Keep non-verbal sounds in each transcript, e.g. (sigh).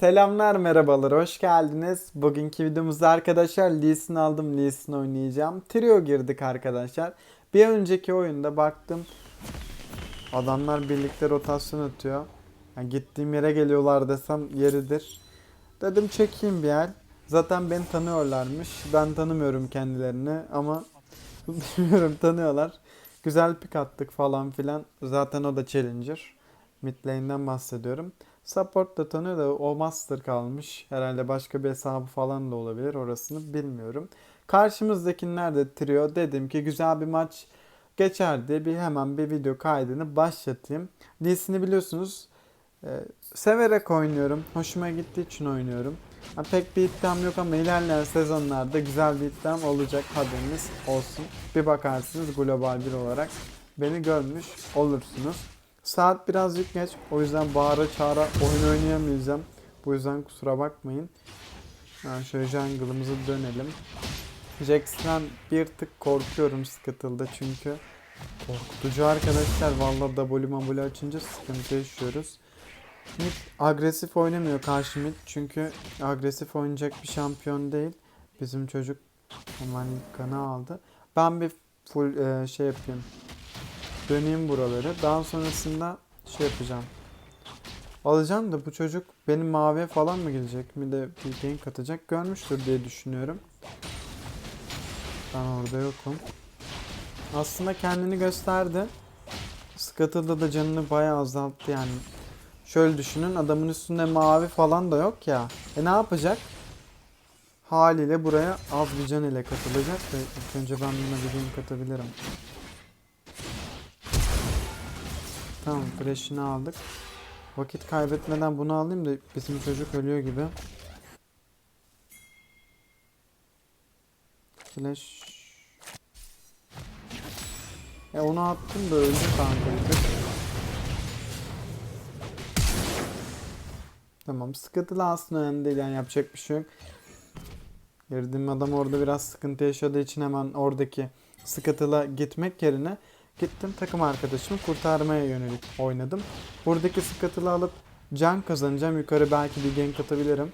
Selamlar merhabalar hoş geldiniz. Bugünkü videomuzda arkadaşlar Lee Sin aldım Lee Sin oynayacağım. Trio girdik arkadaşlar. Bir önceki oyunda baktım adamlar birlikte rotasyon atıyor. Yani gittiğim yere geliyorlar desem yeridir. Dedim çekeyim bir el. Zaten beni tanıyorlarmış. Ben tanımıyorum kendilerini ama (laughs) bilmiyorum tanıyorlar. Güzel pik attık falan filan. Zaten o da challenger. Mid lane'den bahsediyorum. Support da tanıyor da o master kalmış. Herhalde başka bir hesabı falan da olabilir. Orasını bilmiyorum. Karşımızdakiler de trio. Dedim ki güzel bir maç geçer diye bir hemen bir video kaydını başlatayım. Lee'sini biliyorsunuz e, severek oynuyorum. Hoşuma gittiği için oynuyorum. Ha, pek bir iddiam yok ama ilerleyen sezonlarda güzel bir iddiam olacak haberiniz olsun. Bir bakarsınız global bir olarak beni görmüş olursunuz. Saat birazcık geç. O yüzden bağıra çağıra oyun oynayamayacağım. Bu yüzden kusura bakmayın. Yani şöyle jungle'ımızı dönelim. Jax'ten bir tık korkuyorum Scuttle'da çünkü. Korkutucu arkadaşlar. Vallahi W W açınca sıkıntı yaşıyoruz. Mid agresif oynamıyor karşı mid. Çünkü agresif oynayacak bir şampiyon değil. Bizim çocuk hemen kanı aldı. Ben bir full e, şey yapayım döneyim buraları. Daha sonrasında şey yapacağım. Alacağım da bu çocuk benim maviye falan mı gidecek mi de bir gank atacak görmüştür diye düşünüyorum. Ben orada yokum. Aslında kendini gösterdi. Scuttle'da da canını bayağı azalttı yani. Şöyle düşünün adamın üstünde mavi falan da yok ya. E ne yapacak? Haliyle buraya az bir can ile katılacak ve ilk önce ben buna bir gank atabilirim. Tamam flash'ını aldık. Vakit kaybetmeden bunu alayım da bizim çocuk ölüyor gibi. Flash. Ya onu attım da öldü kanka. Tamam sıkıntılı aslında önemli değil yani yapacak bir şey yok. Girdiğim adam orada biraz sıkıntı yaşadığı için hemen oradaki sıkıntıla gitmek yerine Gittim takım arkadaşımı kurtarmaya yönelik oynadım. Buradaki sıkıntılı alıp can kazanacağım. Yukarı belki bir gank atabilirim.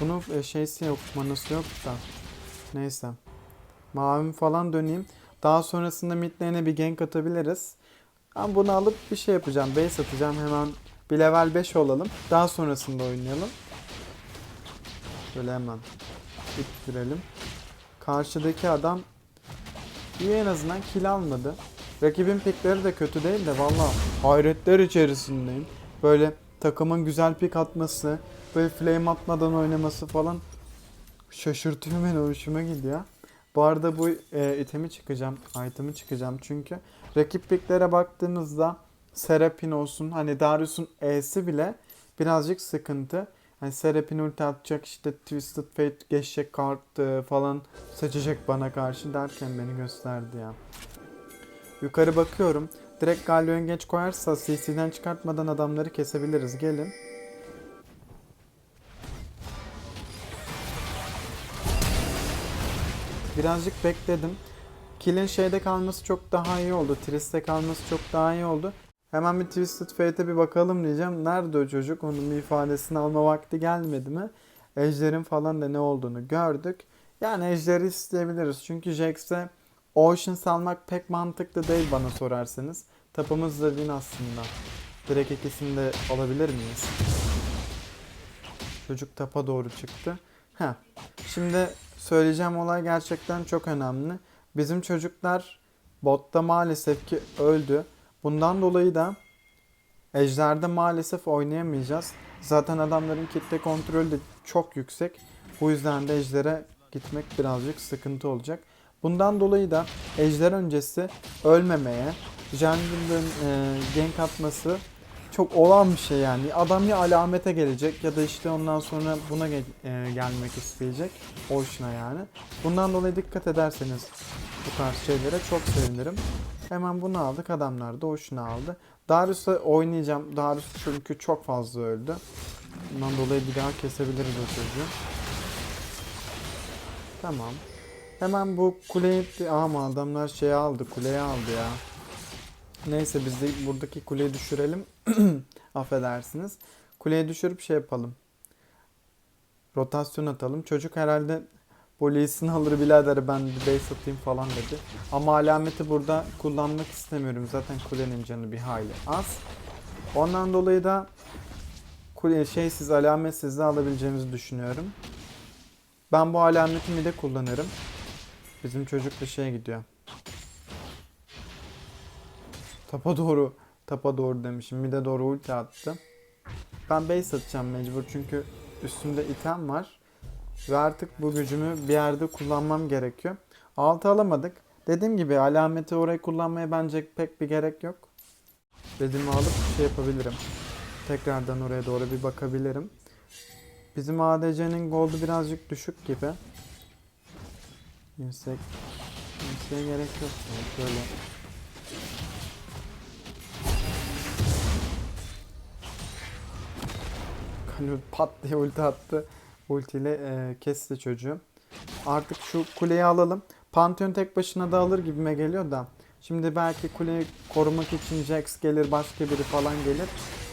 Bunun e, şeysi yok, manası yok da. Neyse. Mavim falan döneyim. Daha sonrasında mid lane'e bir gank atabiliriz. Ben bunu alıp bir şey yapacağım. Base atacağım. Hemen bir level 5 olalım. Daha sonrasında oynayalım. Böyle hemen ittirelim. Karşıdaki adam iyi en azından kill almadı. Rakibin pikleri de kötü değil de valla hayretler içerisindeyim. Böyle takımın güzel pik atması, böyle flame atmadan oynaması falan şaşırtıyor beni hoşuma gidiyor. Bu arada bu e, itemi çıkacağım, item'i çıkacağım çünkü rakip piklere baktığımızda Serapin olsun hani Darius'un E'si bile birazcık sıkıntı. Hani Serap'in ulti atacak işte Twisted Fate geçecek kart e, falan seçecek bana karşı derken beni gösterdi ya. Yukarı bakıyorum. Direkt Galio'yu geç koyarsa CC'den çıkartmadan adamları kesebiliriz. Gelin. Birazcık bekledim. Kill'in şeyde kalması çok daha iyi oldu. Trist'te kalması çok daha iyi oldu. Hemen bir Twisted Fate'e bir bakalım diyeceğim. Nerede o çocuk? Onun bir ifadesini alma vakti gelmedi mi? Ejder'in falan da ne olduğunu gördük. Yani Ejder'i isteyebiliriz. Çünkü Jax'e Ocean salmak pek mantıklı değil bana sorarsanız. Tapımız da win aslında. Direkt ikisini de alabilir miyiz? Çocuk tapa doğru çıktı. Heh. Şimdi söyleyeceğim olay gerçekten çok önemli. Bizim çocuklar botta maalesef ki öldü. Bundan dolayı da Ejder'de maalesef oynayamayacağız. Zaten adamların kitle kontrolü de çok yüksek. Bu yüzden de Ejder'e gitmek birazcık sıkıntı olacak. Bundan dolayı da Ejder öncesi ölmemeye, Jungle'ın e, gank atması çok olan bir şey yani. Adam ya alamete gelecek ya da işte ondan sonra buna gel- e, gelmek isteyecek. Ocean'a yani. Bundan dolayı dikkat ederseniz bu tarz şeylere çok sevinirim. Hemen bunu aldık. Adamlar da hoşuna aldı. Darius'a oynayacağım. Darius çünkü çok fazla öldü. Bundan dolayı bir daha kesebiliriz o çocuğu. Tamam. Hemen bu kuleyi... Ama adamlar şey aldı. Kuleyi aldı ya. Neyse biz de buradaki kuleyi düşürelim. (clears throat) Affedersiniz. Kuleyi düşürüp şey yapalım. Rotasyon atalım. Çocuk herhalde polisini alır birader ben bir base atayım falan dedi. Ama alameti burada kullanmak istemiyorum. Zaten kulenin canı bir hayli az. Ondan dolayı da kule şeysiz alametsiz de alabileceğimizi düşünüyorum. Ben bu alameti mi de kullanırım. Bizim çocuk da şeye gidiyor. Tapa doğru, tapa doğru demişim. Mide doğru ulti attı. Ben base atacağım mecbur çünkü üstümde item var. Ve artık bu gücümü bir yerde kullanmam gerekiyor. Altı alamadık. Dediğim gibi alameti orayı kullanmaya bence pek bir gerek yok. Dediğimi alıp şey yapabilirim. Tekrardan oraya doğru bir bakabilirim. Bizim ADC'nin goldu birazcık düşük gibi. Yüksek. Yükseğe gerek yok. Şöyle. Kalur pat diye ulti attı. Ultiyle e, kesti çocuğu. Artık şu kuleyi alalım. Pantheon tek başına da alır gibime geliyor da. Şimdi belki kuleyi korumak için Jax gelir, başka biri falan gelir.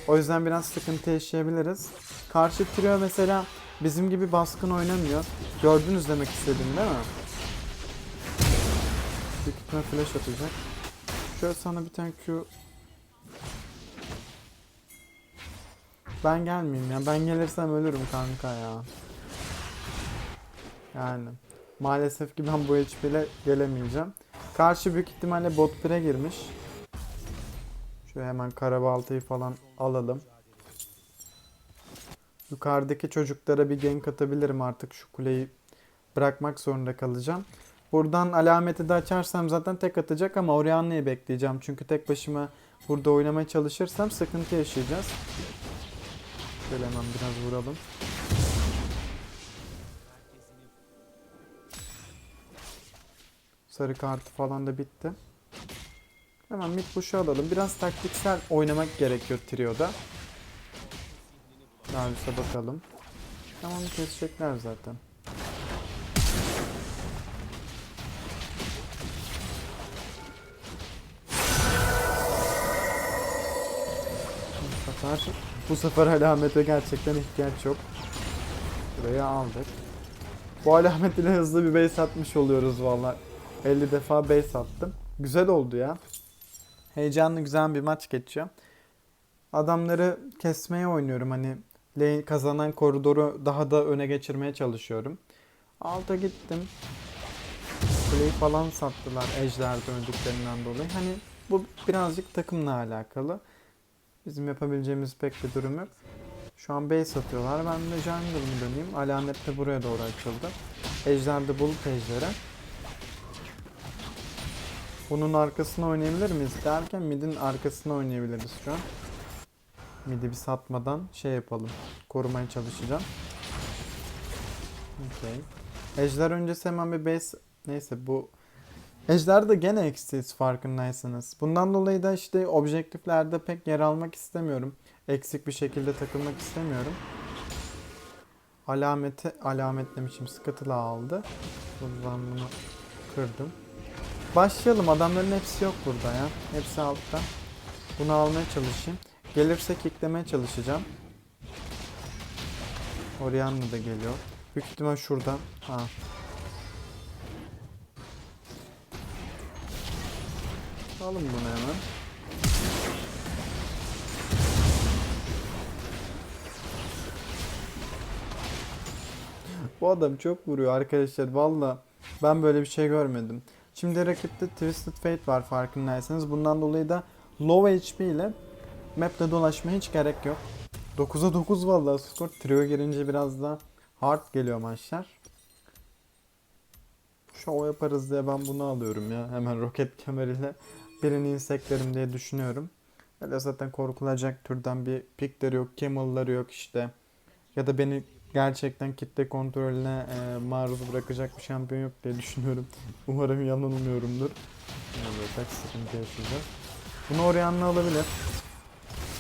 O yüzden biraz sıkıntı yaşayabiliriz. Karşı trio mesela bizim gibi baskın oynamıyor. Gördünüz demek istedim değil mi? Büyük ihtimal flash atacak. Şöyle sana bir tane Q... Ben gelmeyeyim ya. Ben gelirsem ölürüm kanka ya. Yani. Maalesef ki ben bu HP ile gelemeyeceğim. Karşı büyük ihtimalle bot 1'e girmiş. Şöyle hemen karabaltayı falan alalım. Yukarıdaki çocuklara bir gank atabilirim artık şu kuleyi bırakmak zorunda kalacağım. Buradan alameti de açarsam zaten tek atacak ama Orianna'yı bekleyeceğim. Çünkü tek başıma burada oynamaya çalışırsam sıkıntı yaşayacağız. Şöyle hemen biraz vuralım. Sarı kartı falan da bitti. Hemen mid push'u alalım. Biraz taktiksel oynamak gerekiyor trio'da. Darius'a bakalım. Tamam kesecekler zaten. Bu sefer, bu sefer alamete gerçekten ihtiyaç yok. Burayı aldık. Bu alamet ile hızlı bir base atmış oluyoruz valla. 50 defa base attım. Güzel oldu ya. Heyecanlı güzel bir maç geçiyor. Adamları kesmeye oynuyorum hani lane kazanan koridoru daha da öne geçirmeye çalışıyorum. Alta gittim. Kuleyi falan sattılar ejderde öldüklerinden dolayı. Hani bu birazcık takımla alakalı. Bizim yapabileceğimiz pek bir durum yok. Şu an base atıyorlar. Ben de jungle'ımı döneyim. Alamet de buraya doğru açıldı. Ejder de bulut ejderi. Bunun arkasına oynayabilir miyiz derken midin arkasına oynayabiliriz şu an. Midi bir satmadan şey yapalım. Korumaya çalışacağım. Okey. Ejder öncesi hemen bir base... Neyse bu... Ejder de gene eksiyiz farkındaysanız. Bundan dolayı da işte objektiflerde pek yer almak istemiyorum. Eksik bir şekilde takılmak istemiyorum. Alameti alametlemişim. Scuttle'ı aldı. Buradan bunu kırdım. Başlayalım. Adamların hepsi yok burada ya. Hepsi altta. Bunu almaya çalışayım. Gelirse kicklemeye çalışacağım. Orianna da geliyor. Büyük ihtimal şuradan. Ha. Alalım bunu hemen. Bu adam çok vuruyor arkadaşlar. Valla ben böyle bir şey görmedim. Şimdi rakipte Twisted Fate var farkındaysanız. Bundan dolayı da low HP ile map'te dolaşmaya hiç gerek yok. 9'a 9 vallahi skor. Trio girince biraz da hard geliyor maçlar. Show yaparız diye ben bunu alıyorum ya. Hemen roket kemeriyle birini inseklerim diye düşünüyorum. Öyle zaten korkulacak türden bir pikleri yok, camel'ları yok işte. Ya da beni gerçekten kitle kontrolüne e, maruz bırakacak bir şampiyon yok diye düşünüyorum. (laughs) Umarım yanılmıyorumdur. Böyle kaç sıkıntı yaşayacağız. Bunu Orianna alabilir.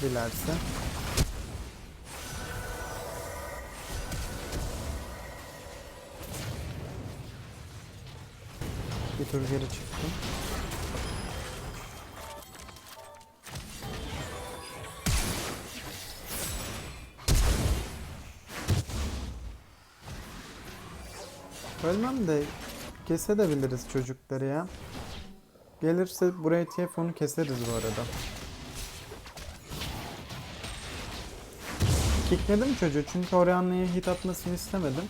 Dilerse. Bir tur geri çıktım. Ölmem de kesebiliriz çocukları ya. Gelirse buraya TF keseriz bu arada. Kickledim çocuğu çünkü Orianna'ya hit atmasını istemedim.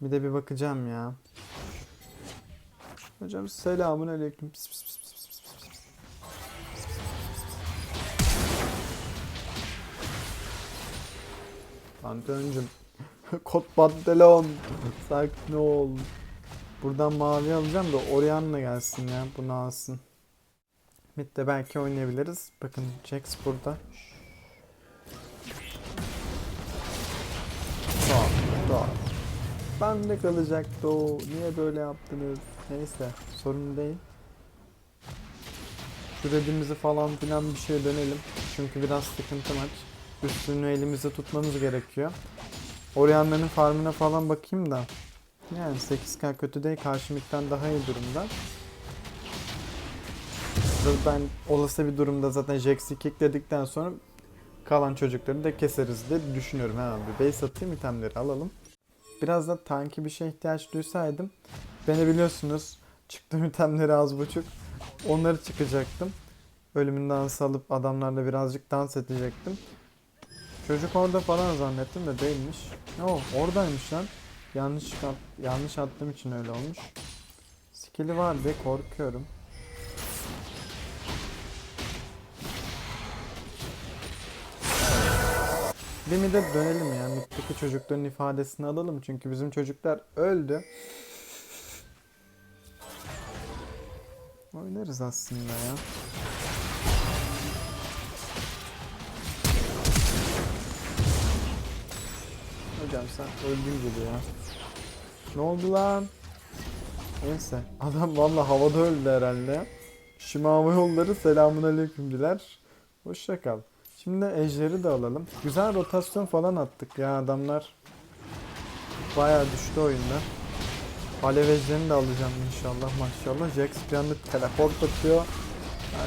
Bir de bir bakacağım ya. Hocam selamun aleyküm. Pis, pis, pis, pis, pis, pis. Kot pantolon. Sakin ol. Buradan mavi alacağım da Orianna gelsin ya. Bunu alsın. Mid'de belki oynayabiliriz. Bakın Jax burada. Sağ, sağ. Ben de kalacaktı o. Niye böyle yaptınız? Neyse sorun değil. Şu redimizi falan filan bir şeye dönelim. Çünkü biraz sıkıntı maç. Üstünü elimizde tutmamız gerekiyor. Orianna'nın farmına falan bakayım da. Yani 8K kötü değil. Karşımikten daha iyi durumda. Ben olası bir durumda zaten Jax'i kickledikten sonra kalan çocukları da keseriz diye düşünüyorum. Hemen bir base atayım itemleri alalım. Biraz da tanki bir şeye ihtiyaç duysaydım. Beni biliyorsunuz çıktım (laughs) itemleri az buçuk. Onları çıkacaktım. Ölümün dansı alıp adamlarla birazcık dans edecektim. Çocuk orada falan zannettim de değilmiş. O oradaymış lan. Yanlış at, yanlış attığım için öyle olmuş. Skill'i var diye korkuyorum. Bir mid'e dönelim ya. Mid'deki çocukların ifadesini alalım. Çünkü bizim çocuklar öldü. Oynarız aslında ya. Hocam sen öldün gibi ya. Ne oldu lan? Neyse. Adam valla havada öldü herhalde. Şimdi hava yolları selamun aleyküm diler. Hoşça kal. Şimdi ejderi de alalım. Güzel rotasyon falan attık ya adamlar. Bayağı düştü oyunda. Alev ejderini de alacağım inşallah maşallah. Jax bir anda teleport atıyor.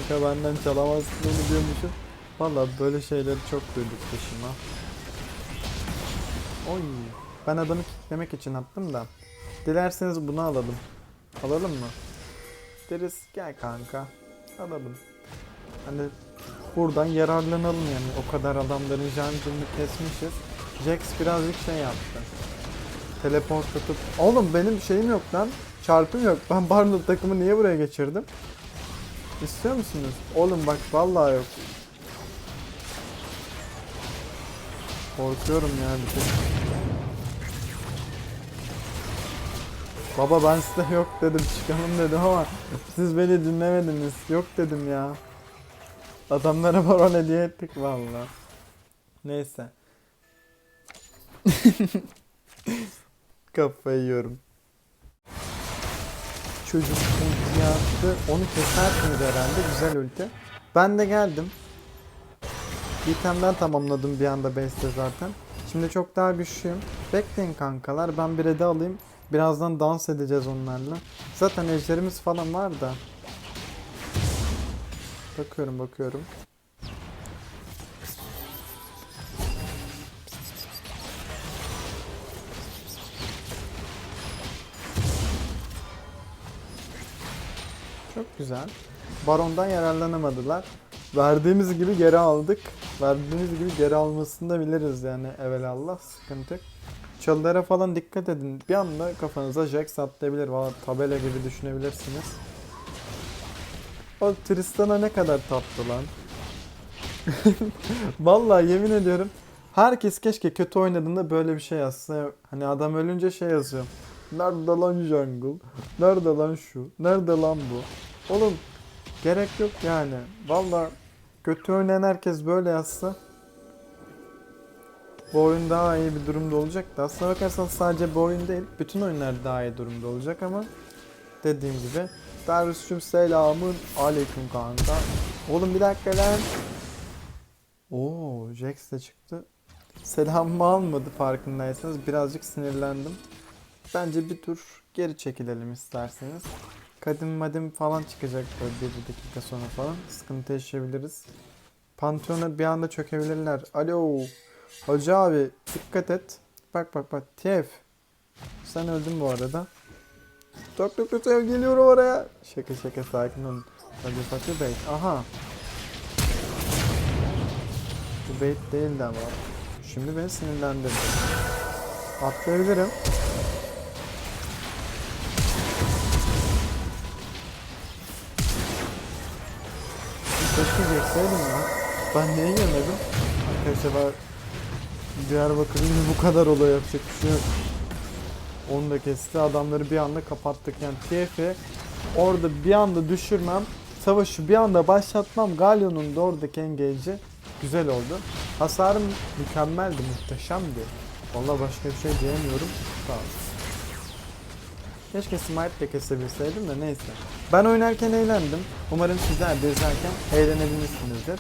Kanka benden çalamazsın onu diyormuşum. Valla böyle şeyleri çok duyduk peşime. Oy. Ben adamı kitlemek için attım da. Dilerseniz bunu alalım. Alalım mı? Deriz gel kanka. Alalım. Hani buradan yararlanalım yani. O kadar adamların cancını kesmişiz. Jax birazcık şey yaptı. Teleport atıp... Oğlum benim şeyim yok lan. Çarpım yok. Ben Barnum takımı niye buraya geçirdim? İstiyor musunuz? Oğlum bak vallahi yok. Korkuyorum ya bir şey. Baba ben size yok dedim çıkalım dedim ama siz beni dinlemediniz. Yok dedim ya. Adamlara baron hediye ettik valla. Neyse. (laughs) Kafayı yiyorum. Çocuk ulti yaptı. Onu kesersiniz herhalde. Güzel ulti. Ben de geldim. İtemden tamamladım bir anda base'de zaten. Şimdi çok daha güçlüyüm. Bekleyin kankalar. Ben bir de alayım. Birazdan dans edeceğiz onlarla. Zaten ejderimiz falan var da. Bakıyorum bakıyorum. Çok güzel. Baron'dan yararlanamadılar. Verdiğimiz gibi geri aldık. Verdiğimiz gibi geri almasını da biliriz yani evelallah sıkıntı. Çalılara falan dikkat edin. Bir anda kafanıza Jax atlayabilir. Valla tabela gibi düşünebilirsiniz. O Tristan'a ne kadar tatlı lan. (laughs) Vallahi yemin ediyorum. Herkes keşke kötü oynadığında böyle bir şey yazsa. Hani adam ölünce şey yazıyor. Nerede lan jungle? Nerede lan şu? Nerede lan bu? Oğlum gerek yok yani. Vallahi kötü oynayan herkes böyle yazsa bu oyun daha iyi bir durumda olacaktı. Aslına bakarsan sadece bu oyun değil, bütün oyunlar daha iyi durumda olacak ama dediğim gibi Darius'cum selamın aleyküm kanka. Oğlum bir dakika lan. Oo, Jax de çıktı. Selamımı almadı farkındaysanız. Birazcık sinirlendim. Bence bir tur geri çekilelim isterseniz. Kadim madim falan çıkacak böyle bir dakika sonra falan. Sıkıntı yaşayabiliriz. Pantheon'a bir anda çökebilirler. Alo. Hoca abi dikkat et. Bak bak bak. TF. Sen öldün bu arada. Doktor Kutuyev geliyorum oraya. Şaka şaka sakin olun. Hadi Fatih Bey. Aha. Bu bait değildi ama. Şimdi beni sinirlendirdi. Atlayabilirim. Keşke girseydim ya. Ben niye yemedim? Arkadaşlar ben Diyarbakır'ın bu kadar olay yapacak bir şey. Onu da kesti. Adamları bir anda kapattık. Yani TF'i orada bir anda düşürmem. Savaşı bir anda başlatmam. Galyon'un da oradaki engage'i güzel oldu. Hasarım mükemmeldi, muhteşemdi. Vallahi başka bir şey diyemiyorum. Sağ ol. Keşke Smite de kesebilseydim de neyse. Ben oynarken eğlendim. Umarım sizler de izlerken eğlenebilmişsinizdir.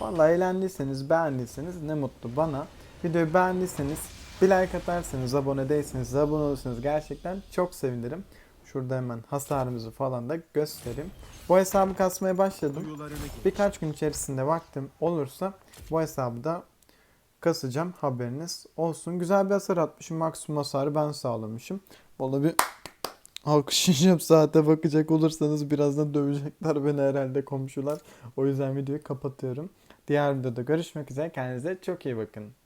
Vallahi eğlendiyseniz, beğendiyseniz ne mutlu bana. Videoyu beğendiyseniz bir like atarsanız, abone değilseniz, abone olursanız gerçekten çok sevinirim. Şurada hemen hasarımızı falan da göstereyim. Bu hesabı kasmaya başladım. Birkaç gün içerisinde vaktim olursa bu hesabı da kasacağım haberiniz olsun. Güzel bir hasar atmışım. Maksimum hasarı ben sağlamışım. Valla bir alkışlayacağım saate bakacak olursanız birazdan dövecekler beni herhalde komşular. O yüzden videoyu kapatıyorum. Diğer videoda görüşmek üzere. Kendinize çok iyi bakın.